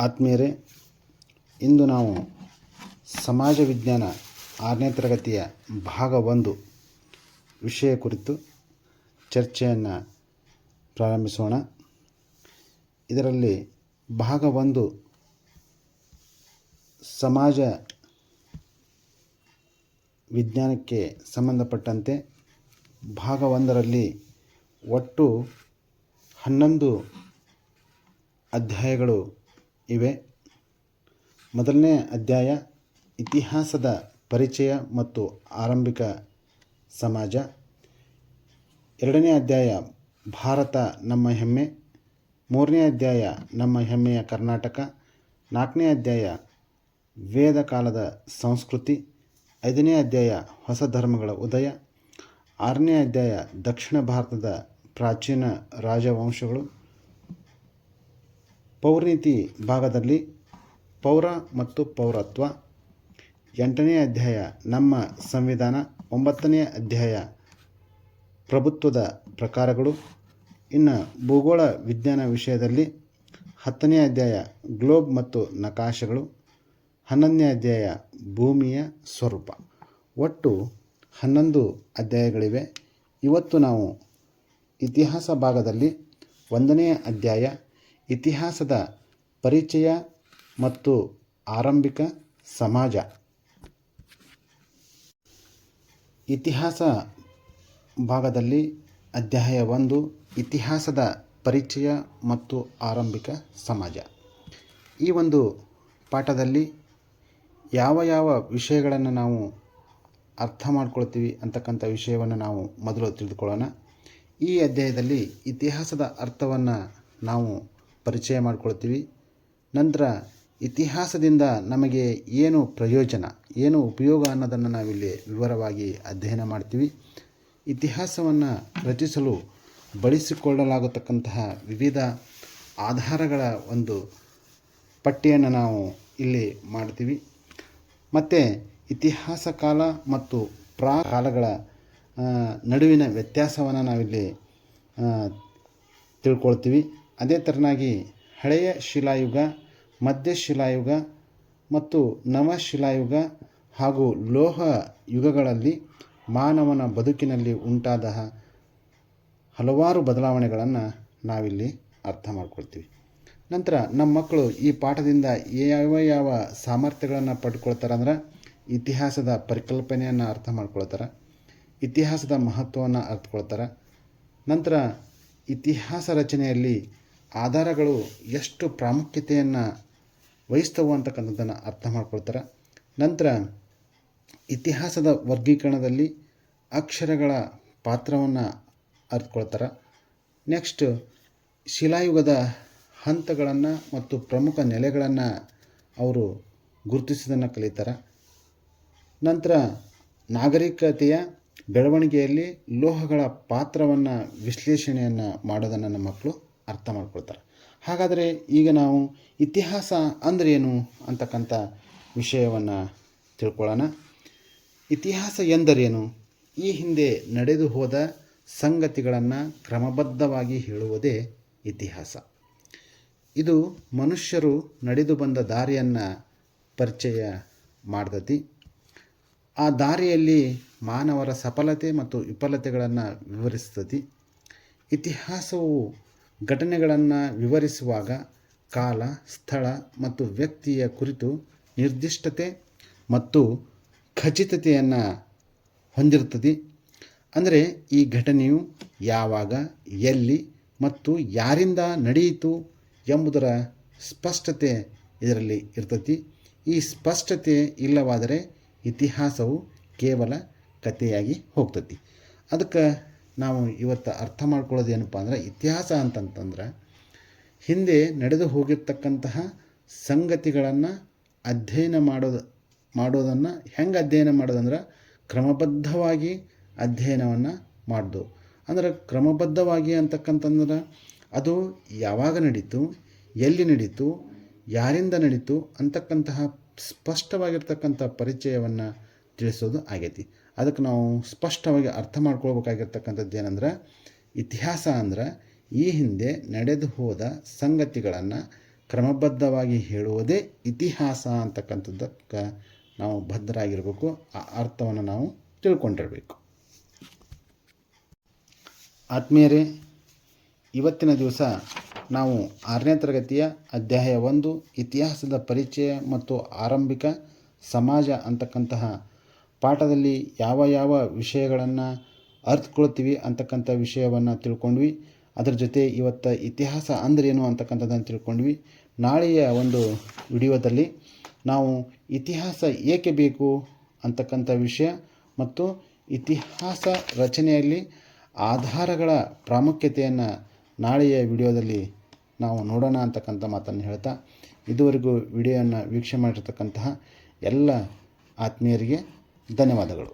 ಆತ್ಮೀಯರೇ, ಇಂದು ನಾವು ಸಮಾಜ ವಿಜ್ಞಾನ ಆರನೇ ತರಗತಿಯ ಭಾಗ ಒಂದು ವಿಷಯ ಕುರಿತು ಚರ್ಚೆಯನ್ನು ಪ್ರಾರಂಭಿಸೋಣ. ಇದರಲ್ಲಿ ಭಾಗ ಒಂದು ಸಮಾಜ ವಿಜ್ಞಾನಕ್ಕೆ ಸಂಬಂಧಪಟ್ಟಂತೆ. ಭಾಗ ಒಂದರಲ್ಲಿ ಒಟ್ಟು ಹನ್ನೊಂದು ಅಧ್ಯಾಯಗಳು ಇವೆ. ಮೊದಲನೇ ಅಧ್ಯಾಯ, ಇತಿಹಾಸದ ಪರಿಚಯ ಮತ್ತು ಆರಂಭಿಕ ಸಮಾಜ. ಎರಡನೇ ಅಧ್ಯಾಯ, ಭಾರತ ನಮ್ಮ ಹೆಮ್ಮೆ. ಮೂರನೇ ಅಧ್ಯಾಯ, ನಮ್ಮ ಹೆಮ್ಮೆಯ ಕರ್ನಾಟಕ. ನಾಲ್ಕನೇ ಅಧ್ಯಾಯ, ವೇದ ಕಾಲದ ಸಂಸ್ಕೃತಿ. ಐದನೇ ಅಧ್ಯಾಯ, ಹೊಸ ಧರ್ಮಗಳ ಉದಯ. ಆರನೇ ಅಧ್ಯಾಯ, ದಕ್ಷಿಣ ಭಾರತದ ಪ್ರಾಚೀನ ರಾಜವಂಶಗಳು. ಪೌರನೀತಿ ಭಾಗದಲ್ಲಿ ಪೌರ ಮತ್ತು ಪೌರತ್ವ. ಎಂಟನೇ ಅಧ್ಯಾಯ, ನಮ್ಮ ಸಂವಿಧಾನ. ಒಂಬತ್ತನೇ ಅಧ್ಯಾಯ, ಪ್ರಭುತ್ವದ ಪ್ರಕಾರಗಳು. ಇನ್ನು ಭೂಗೋಳ ವಿಜ್ಞಾನ ವಿಷಯದಲ್ಲಿ ಹತ್ತನೇ ಅಧ್ಯಾಯ, ಗ್ಲೋಬ್ ಮತ್ತು ನಕಾಶೆಗಳು. ಹನ್ನೊಂದನೇ ಅಧ್ಯಾಯ, ಭೂಮಿಯ ಸ್ವರೂಪ. ಒಟ್ಟು ಹನ್ನೊಂದು ಅಧ್ಯಾಯಗಳಿವೆ. ಇವತ್ತು ನಾವು ಇತಿಹಾಸ ಭಾಗದಲ್ಲಿ ಒಂದನೇ ಅಧ್ಯಾಯ ಇತಿಹಾಸದ ಪರಿಚಯ ಮತ್ತು ಆರಂಭಿಕ ಸಮಾಜ. ಇತಿಹಾಸ ಭಾಗದಲ್ಲಿ ಅಧ್ಯಾಯ ಒಂದು, ಇತಿಹಾಸದ ಪರಿಚಯ ಮತ್ತು ಆರಂಭಿಕ ಸಮಾಜ. ಈ ಒಂದು ಪಾಠದಲ್ಲಿ ಯಾವ ಯಾವ ವಿಷಯಗಳನ್ನು ನಾವು ಅರ್ಥ ಮಾಡ್ಕೊಳ್ತೀವಿ ಅಂತಕ್ಕಂಥ ವಿಷಯವನ್ನು ನಾವು ಮೊದಲು ತಿಳಿದುಕೊಳ್ಳೋಣ. ಈ ಅಧ್ಯಾಯದಲ್ಲಿ ಇತಿಹಾಸದ ಅರ್ಥವನ್ನು ನಾವು ಪರಿಚಯ ಮಾಡ್ಕೊಳ್ತೀವಿ. ನಂತರ ಇತಿಹಾಸದಿಂದ ನಮಗೆ ಏನು ಪ್ರಯೋಜನ, ಏನು ಉಪಯೋಗ ಅನ್ನೋದನ್ನು ನಾವಿಲ್ಲಿ ವಿವರವಾಗಿ ಅಧ್ಯಯನ ಮಾಡ್ತೀವಿ. ಇತಿಹಾಸವನ್ನು ರಚಿಸಲು ಬಳಸಿಕೊಳ್ಳಲಾಗತಕ್ಕಂತಹ ವಿವಿಧ ಆಧಾರಗಳ ಒಂದು ಪಟ್ಟಿಯನ್ನು ನಾವು ಇಲ್ಲಿ ಮಾಡ್ತೀವಿ. ಮತ್ತು ಇತಿಹಾಸ ಕಾಲ ಮತ್ತು ಪ್ರಾ ಕಾಲಗಳ ನಡುವಿನ ವ್ಯತ್ಯಾಸವನ್ನು ನಾವಿಲ್ಲಿ ತಿಳ್ಕೊಳ್ತೀವಿ. ಅದೇ ಥರನಾಗಿ ಹಳೆಯ ಶಿಲಾಯುಗ, ಮಧ್ಯ ಶಿಲಾಯುಗ ಮತ್ತು ನವಶಿಲಾಯುಗ ಹಾಗೂ ಲೋಹ ಯುಗಗಳಲ್ಲಿ ಮಾನವನ ಬದುಕಿನಲ್ಲಿ ಉಂಟಾದ ಹಲವಾರು ಬದಲಾವಣೆಗಳನ್ನು ನಾವಿಲ್ಲಿ ಅರ್ಥ ಮಾಡ್ಕೊಳ್ತೀವಿ. ನಂತರ ನಮ್ಮ ಮಕ್ಕಳು ಈ ಪಾಠದಿಂದ ಯಾವ ಯಾವ ಸಾಮರ್ಥ್ಯಗಳನ್ನು ಪಡ್ಕೊಳ್ತಾರಂದ್ರೆ ಇತಿಹಾಸದ ಪರಿಕಲ್ಪನೆಯನ್ನು ಅರ್ಥ ಮಾಡ್ಕೊಳ್ತಾರೆ, ಇತಿಹಾಸದ ಮಹತ್ವವನ್ನು ಅರ್ಥಕೊಳ್ತಾರೆ ನಂತರ ಇತಿಹಾಸ ರಚನೆಯಲ್ಲಿ ಆಧಾರಗಳು ಎಷ್ಟು ಪ್ರಾಮುಖ್ಯತೆಯನ್ನು ವಹಿಸ್ತವು ಅಂತಕ್ಕಂಥದ್ದನ್ನು ಅರ್ಥ ಮಾಡ್ಕೊಳ್ತಾರೆ. ನಂತರ ಇತಿಹಾಸದ ವರ್ಗೀಕರಣದಲ್ಲಿ ಅಕ್ಷರಗಳ ಪಾತ್ರವನ್ನು ಅರ್ಥಕೊಳ್ತಾರೆ ನೆಕ್ಸ್ಟ್ ಶಿಲಾಯುಗದ ಹಂತಗಳನ್ನು ಮತ್ತು ಪ್ರಮುಖ ನೆಲೆಗಳನ್ನು ಅವರು ಗುರುತಿಸೋದನ್ನು ಕಲಿತಾರೆ. ನಂತರ ನಾಗರಿಕತೆಯ ಬೆಳವಣಿಗೆಯಲ್ಲಿ ಲೋಹಗಳ ಪಾತ್ರವನ್ನು ವಿಶ್ಲೇಷಣೆಯನ್ನು ಮಾಡೋದನ್ನು ನಮ್ಮ ಮಕ್ಕಳು ಅರ್ಥ ಮಾಡ್ಕೊಳ್ತಾರೆ. ಹಾಗಾದರೆ ಈಗ ನಾವು ಇತಿಹಾಸ ಅಂದ್ರೇನು ಅಂತಕ್ಕಂಥ ವಿಷಯವನ್ನು ತಿಳ್ಕೊಳ್ಳೋಣ. ಇತಿಹಾಸ ಎಂದರೇನು ಈ ಹಿಂದೆ ನಡೆದು ಹೋದ ಸಂಗತಿಗಳನ್ನು ಕ್ರಮಬದ್ಧವಾಗಿ ಹೇಳುವುದೇ ಇತಿಹಾಸ. ಇದು ಮನುಷ್ಯರು ನಡೆದು ಬಂದ ದಾರಿಯನ್ನು ಪರಿಚಯ ಮಾಡ್ತತಿ. ಆ ದಾರಿಯಲ್ಲಿ ಮಾನವರ ಸಫಲತೆ ಮತ್ತು ವಿಫಲತೆಗಳನ್ನು ವಿವರಿಸ್ತತಿ. ಇತಿಹಾಸವು ಘಟನೆಗಳನ್ನು ವಿವರಿಸುವಾಗ ಕಾಲ, ಸ್ಥಳ ಮತ್ತು ವ್ಯಕ್ತಿಯ ಕುರಿತು ನಿರ್ದಿಷ್ಟತೆ ಮತ್ತು ಖಚಿತತೆಯನ್ನು ಹೊಂದಿರುತ್ತದೆ. ಅಂದರೆ ಈ ಘಟನೆಯು ಯಾವಾಗ, ಎಲ್ಲಿ ಮತ್ತು ಯಾರಿಂದ ನಡೆಯಿತು ಎಂಬುದರ ಸ್ಪಷ್ಟತೆ ಇದರಲ್ಲಿ ಇರ್ತತಿ. ಈ ಸ್ಪಷ್ಟತೆ ಇಲ್ಲವಾದರೆ ಇತಿಹಾಸವು ಕೇವಲ ಕಥೆಯಾಗಿ ಹೋಗ್ತತಿ. ಅದಕ್ಕೆ ನಾವು ಇವತ್ತು ಅರ್ಥ ಮಾಡ್ಕೊಳ್ಳೋದು ಏನಪ್ಪ ಅಂದ್ರೆ ಇತಿಹಾಸ ಅಂತಂತಂದ್ರೆ ಹಿಂದೆ ನಡೆದು ಹೋಗಿರ್ತಕ್ಕಂತಹ ಸಂಗತಿಗಳನ್ನು ಅಧ್ಯಯನ ಮಾಡೋದು, ಮಾಡೋದನ್ನು ಹೆಂಗೆ ಅಧ್ಯಯನ ಮಾಡೋದಂದ್ರೆ ಕ್ರಮಬದ್ಧವಾಗಿ ಅಧ್ಯಯನವನ್ನು ಮಾಡ್ದು. ಅಂದ್ರೆ ಕ್ರಮಬದ್ಧವಾಗಿ ಅಂತಕ್ಕಂತಂದ್ರೆ ಅದು ಯಾವಾಗ ನಡೀತು, ಎಲ್ಲಿ ನಡೀತು, ಯಾರಿಂದ ನಡೀತು ಅಂತಕ್ಕಂತಹ ಸ್ಪಷ್ಟವಾಗಿರ್ತಕ್ಕಂಥ ಪರಿಚಯವನ್ನು ತಿಳಿಸೋದು ಆಗೈತಿ. ಅದಕ್ಕೆ ನಾವು ಸ್ಪಷ್ಟವಾಗಿ ಅರ್ಥ ಮಾಡ್ಕೊಳ್ಬೇಕಾಗಿರ್ತಕ್ಕಂಥದ್ದು ಏನಂದ್ರೆ, ಇತಿಹಾಸ ಅಂದ್ರೆ ಈ ಹಿಂದೆ ನಡೆದು ಹೋದ ಸಂಗತಿಗಳನ್ನು ಕ್ರಮಬದ್ಧವಾಗಿ ಹೇಳುವುದೇ ಇತಿಹಾಸ ಅಂತಕ್ಕಂಥದ್ದಕ್ಕೆ ನಾವು ಬದ್ಧರಾಗಿರಬೇಕು. ಆ ಅರ್ಥವನ್ನು ನಾವು ತಿಳ್ಕೊಂಡಿರಬೇಕು. ಆತ್ಮೀಯರೇ, ಇವತ್ತಿನ ದಿವಸ ನಾವು ಆರನೇ ತರಗತಿಯ ಅಧ್ಯಾಯ ಒಂದು, ಇತಿಹಾಸದ ಪರಿಚಯ ಮತ್ತು ಆರಂಭಿಕ ಸಮಾಜ ಅಂತಕ್ಕಂತಹ ಪಾಠದಲ್ಲಿ ಯಾವ ಯಾವ ವಿಷಯಗಳನ್ನು ಅರ್ಥಕೊಳ್ತೀವಿ ಅಂತಕ್ಕಂಥ ವಿಷಯವನ್ನು ತಿಳ್ಕೊಂಡ್ವಿ. ಅದರ ಜೊತೆ ಇವತ್ತು ಇತಿಹಾಸ ಅಂದ್ರೇನು ಅಂತಕ್ಕಂಥದ್ದನ್ನು ತಿಳ್ಕೊಂಡ್ವಿ. ನಾಳೆಯ ಒಂದು ವಿಡಿಯೋದಲ್ಲಿ ನಾವು ಇತಿಹಾಸ ಏಕೆ ಬೇಕು ಅಂತಕ್ಕಂಥ ವಿಷಯ ಮತ್ತು ಇತಿಹಾಸ ರಚನೆಯಲ್ಲಿ ಆಧಾರಗಳ ಪ್ರಾಮುಖ್ಯತೆಯನ್ನು ನಾಳೆಯ ವಿಡಿಯೋದಲ್ಲಿ ನಾವು ನೋಡೋಣ ಅಂತಕ್ಕಂಥ ಮಾತನ್ನು ಹೇಳ್ತಾ ಇದುವರೆಗೂ ವಿಡಿಯೋವನ್ನು ವೀಕ್ಷಣೆ ಮಾಡಿರ್ತಕ್ಕಂತಹ ಎಲ್ಲ ಆತ್ಮೀಯರಿಗೆ ಧನ್ಯವಾದಗಳು.